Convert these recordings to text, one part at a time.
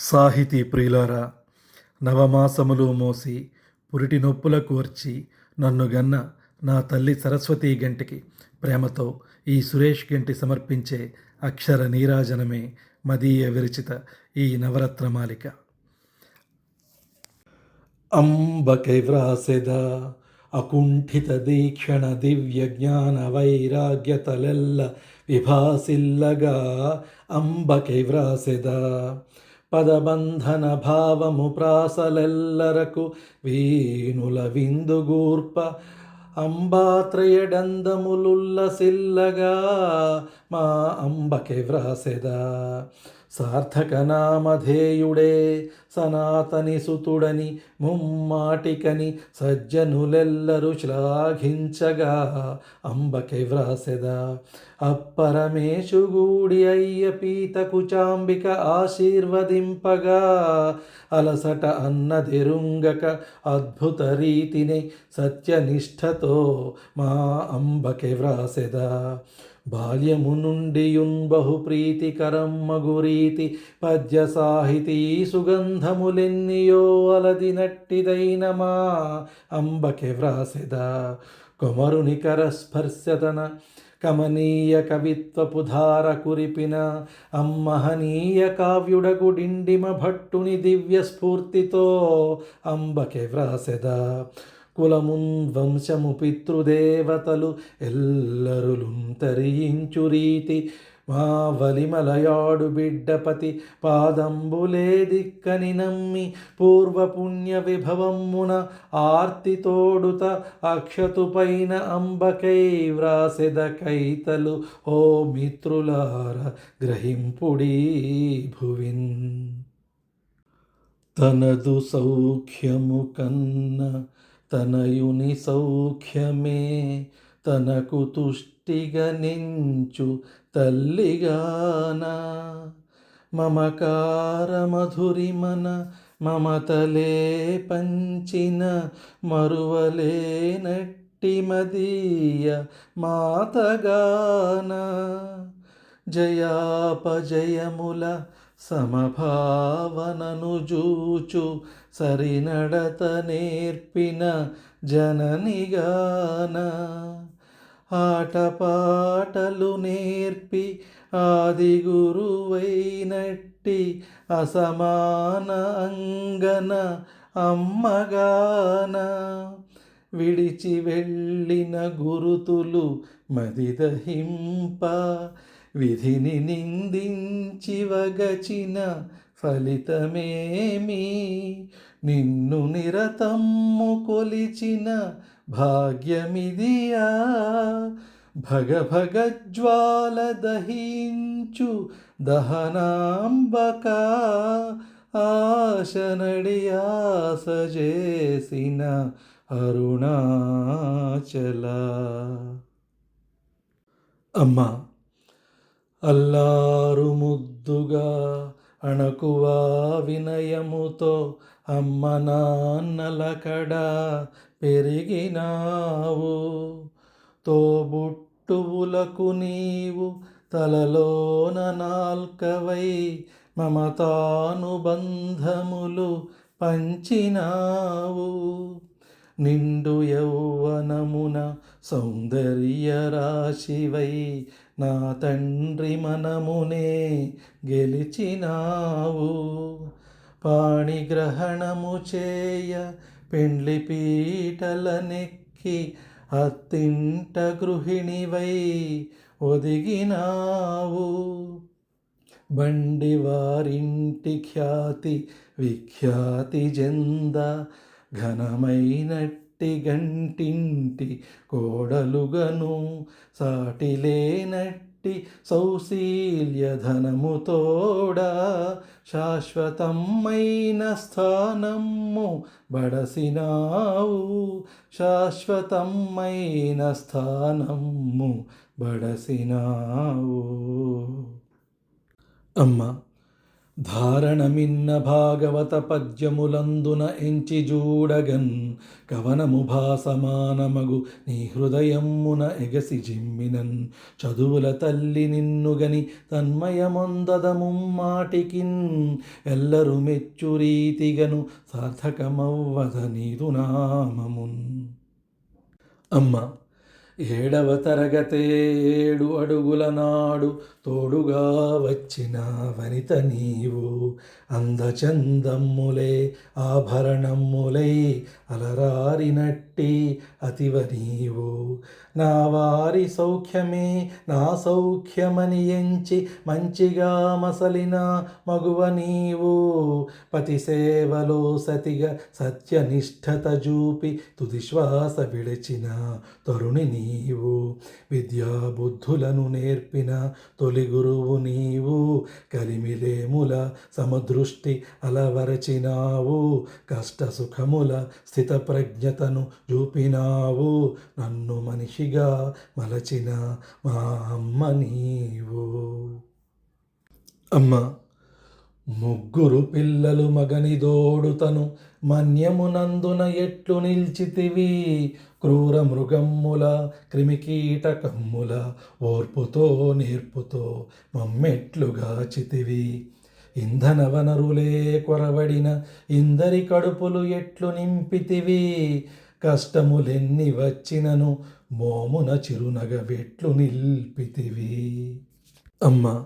సాహితీ ప్రియులారా నవమాసములు మోసి పురిటి నొప్పుల కోర్చి నన్ను గన్న నా తల్లి సరస్వతీ గంటికి ప్రేమతో ఈ సురేష్ గంటి సమర్పించే అక్షర నీరాజనమే మదీయ విరచిత ఈ నవరత్నమాలిక అంబకై వ్రాసెద అకుంఠిత దీక్షణ దివ్య జ్ఞాన వైరాగ్యతలెల్ల విభాసిల్లగా అంబకై వ్రాసెద. పదబంధన భావము ప్రాసలెల్లరకు వీణుల విందుగూర్ప అంబాత్రయడందములుల్ల సిల్లగా మా అంబకే వ్రాసెదా. సార్థక నామధేయుడే సనాతని సుతుడని ముమ్మాటికని సజ్జనులెల్లరు శ్లాఘించగా అంబకి వ్రాసెదా. అప్పరమేశుగూడి అయ్య పీతకు చాంబిక ఆశీర్వదింపగా అలసట అన్నదిరుంగక అద్భుత రీతిని సత్యనిష్టతో మా అంబకి వ్రాసెదా. బాల్యము నుండియున్ బహు ప్రీతికరం మగురీతి పద్య సాహితీ సుగంధములెన్నియో అలది నట్టిదైన మా అంబకె వ్రాసెదా. కొమరుని కరస్పర్శతన కమనీయ కవిత్వపు ధార కురిపిన అమ్మహనీయ కావ్యుడగు డిండిమ భట్టుని దివ్య స్ఫూర్తితో అంబకె వ్రాసెదా. కులమున్ వంశము పితృదేవతలు ఎల్లరులుంతరించు రీతి. మా వలిమలయాడు బిడ్డపతి పాదంబులే దిక్కని నమ్మి పూర్వపుణ్య విభవమ్మున ఆర్తితోడుత అక్షతుపైన అంబకై వ్రాసెద కైతలు. ఓ మిత్రులార గ్రహింపుడీ భువిన్. తనదు సౌఖ్యము కన్న తనయుని సౌఖ్యమే తనకు తుష్టిగా నించు తల్లిగాన. మమకార మధురిమన మమతలే పంచిన మరువలేనట్టి మదీయ మాతగాన. జయాపజయముల సమభావనను జూచు సరినడత నేర్పిన జననిగాన ఆటపాటలు నేర్పి ఆది గురువైనట్టి అసమాన అంగన అమ్మగాన. విడిచి వెళ్ళిన గురుతులు మదిదహింప. విధిని నిందించి వగచిన ఫలితమేమి? నిన్ను నిరతమ్ము కొలిచిన భాగ్యమిదియా? భగభగజ్వాల జ్వాల దహించు దహనాంబక ఆశనడి ఆశ చేసిన అరుణాచల. అమ్మా అల్లారు ముద్దుగా అణకువా వినయముతో అమ్మ నాన్నల కడ పెరిగినావు. తోబుట్టువులకు నీవు తలలోన నాల్కవై మమతానుబంధములు పంచినావు. నిండు యౌవనమున సౌందర్య రాశివై నా తండ్రి మనమునే గెలిచినావు. పాణిగ్రహణము చేయ పెండ్లి పీటలనెక్కి అత్తింట గృహిణివై ఒదిగినావు. బండి వారింటి ఖ్యాతి విఖ్యాతి జెంద ఘనమైనట్టి గంటింటి కోడలుగను సాటిలేనట్టి సౌశీల్యధనముతోడా శాశ్వతమైన స్థానము బడసినావు. శాశ్వతమైన స్థానము బడసినావు. అమ్మ ధారణమిన్న భాగవత పద్యములందున ఎంచి జూడగన్ కవనము భాసమానమగు నీ హృదయమున ఎగసి జిమ్మినన్. చదువుల తల్లి నిన్నుగని తన్మయమొందదముమ్మాటికిన్ ఎల్లరు మెచ్చు రీతిగను సార్థకమవ్వద నీదు నామమున్. అమ్మ ఏడవ తరగతేడు అడుగుల నాడు తోడుగా వచ్చిన వనిత నీవు. అందచందమ్ములే ఆభరణమ్ములై అలరారినట్టి అతివ నీవు. నా వారి సౌఖ్యమే నా సౌఖ్యమని ఎంచి మంచిగా మసలిన మగువ నీవు. పతి సేవలో సతిగా సత్యనిష్ఠత చూపి తుది శ్వాస విడిచిన తరుణి నీవు. విద్యాబుద్ధులను నేర్పిన తొలి గురువు నీవు కలిమిలేముల సమదృష్టి అలవరచినావు. కష్ట సుఖముల స్థిత ప్రజ్ఞతను చూపినావు. నన్ను మనిషిగా మలచిన మా అమ్మ నీవు. అమ్మ ముగ్గురు పిల్లలు మగని దోడుతను మన్యమునందున ఎట్లు నిల్చితివి? క్రూర మృగమ్ముల క్రిమికీటకమ్ముల ఓర్పుతో నేర్పుతో మమ్మెట్లుగా చితివి. ఇంధన వనరులే కొరవడిన ఇందరి కడుపులు ఎట్లు నింపితివి. కష్టములెన్ని వచ్చినను మోమున చిరునగవెట్లు నిల్పితివి. అమ్మ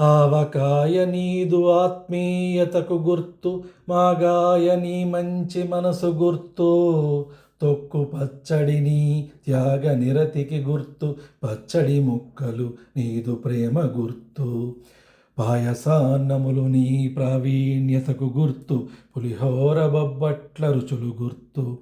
ఆవకాయ నీదు ఆత్మీయతకు గుర్తు మాగాయ నీ మంచి మనసు గుర్తు. తొక్కు పచ్చడిని త్యాగ నిరతికి గుర్తు. పచ్చడి ముక్కలు నీదు ప్రేమ గుర్తు. పాయసాన్నములు నీ ప్రావీణ్యతకు గుర్తు. పులిహోర బొబ్బట్ల రుచులు గుర్తు.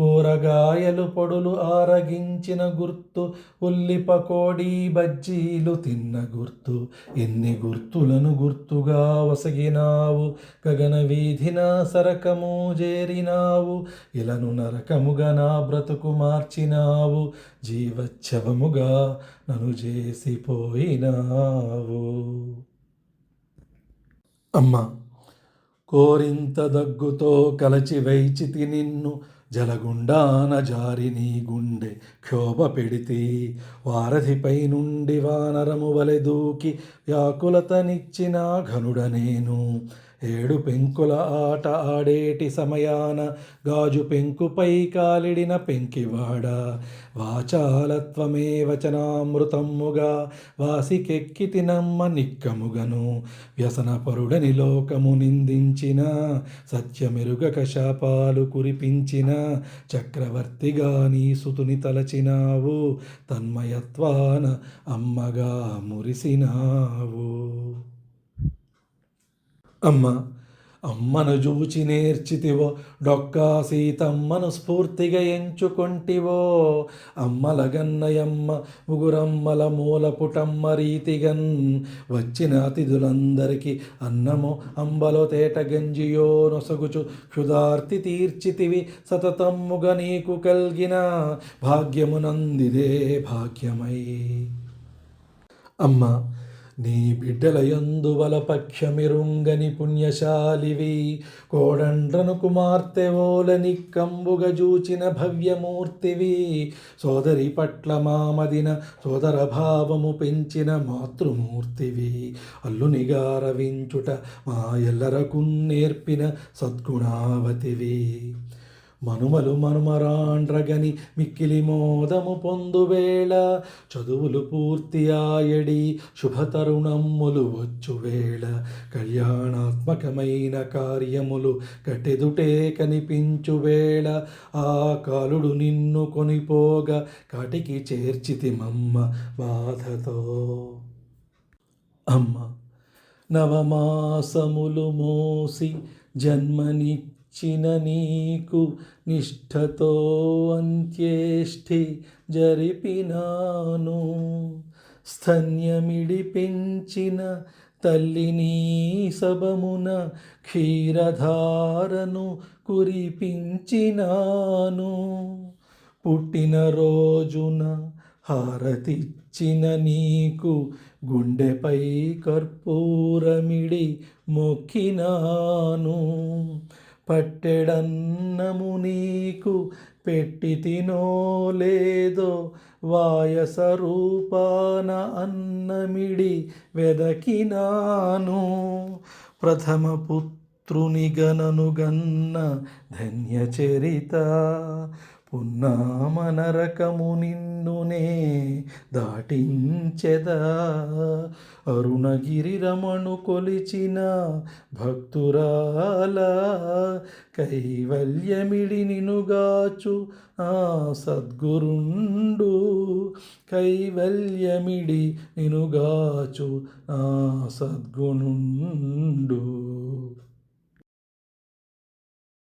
ఊరగాయలు పొడులు ఆరగించిన గుర్తు ఉల్లి పకోడీ బజ్జీలు తిన్న గుర్తు. ఎన్ని గుర్తులను గుర్తుగా వసగినావు? గగన వీధిన సరకము చేరినావు ఇలను నరకముగా నా బ్రతుకు మార్చినావు? జీవచ్చవముగా నను చేసిపోయినావు. అమ్మ కోరింత దగ్గుతో కలచి వైచితి నిన్ను జలగుండాన జారి నీ గుండె క్షోభ పెడితి వారధిపై నుండి వానరము వలె దూకి వ్యాకులతనిచ్చిన ఘనుడ నేను. ఏడు పెంకుల ఆట ఆడేటి సమయాన గాజు పెంకుపై కాలిడిన పెంకివాడ. వాచాలత్వమే వచనామృతమ్ముగా వాసికెక్కి తినమ్మ నిక్కముగను. వ్యసనపరుడని లోకము నిందించిన సత్యమెరుగక శాపాలు కురిపించిన చక్రవర్తిగా నీ సుతుని తలచినావు తన్మయత్వాన అమ్మగా మురిసినావు. అమ్మ అమ్మను చూచి నేర్చితివో డొక్కా సీతమ్మను స్ఫూర్తిగా ఎంచుకొంటివో. అమ్మల గన్నయమ్మ ముగురమ్మల మూల పుటమ్మ రీతిగన్ వచ్చిన అతిథులందరికీ అన్నము అంబలో తేట గంజియో నొసగుచు క్షుదార్తి తీర్చితివి సతతమ్ముగా నీకు కల్గిన భాగ్యమునందిదే భాగ్యమై. అమ్మ నీ బిడ్డల యందువల పుణ్యశాలివి కోడండ్రను కుమార్తె ఓలని కంబుగ జూచిన భవ్యమూర్తివి సోదరి పట్ల మామదిన సోదర భావము పెంచిన మాతృమూర్తివి. అల్లునిగారవించుట మా ఎల్లరకు నేర్పిన సద్గుణావతివి. మనుమలు మనుమరాండ్రగని మిక్కిలి మోదము పొందువేళ చదువులు పూర్తి ఆయడి శుభతరుణమ్ములు వచ్చువేళ కళ్యాణాత్మకమైన కార్యములు కటెదుటే కనిపించువేళ ఆ కాలుడు నిన్ను కొనిపోగా కాటికి చేర్చితిమమ్మ బాధతో. అమ్మ నవమాసములు మోసి జన్మని ఇచ్చిన నీకు నిష్ఠతో అంత్యేష్ఠి జరిపినాను. స్థన్యమిడిపించిన తల్లినీ తల్లిని సబమున క్షీరధారను కురిపించినాను. పుట్టిన రోజున హారతిచ్చిన నీకు గుండెపై కర్పూరమిడి మొక్కినాను. పట్టెడన్నము నీకు పెట్టి తినో లేదో వాయస రూపాన అన్నమిడి వెదకినాను. ప్రథమ పుత్రుని గనను గన్న పున్నామనరకము నిన్నునే దాటించెదా. అరుణగిరి రమణు కొలిచిన భక్తురాల కైవల్యమిడి నినుగాచు ఆ సద్గురుండు. కైవల్యమిడి నినుగాచు ఆ సద్గుణుండు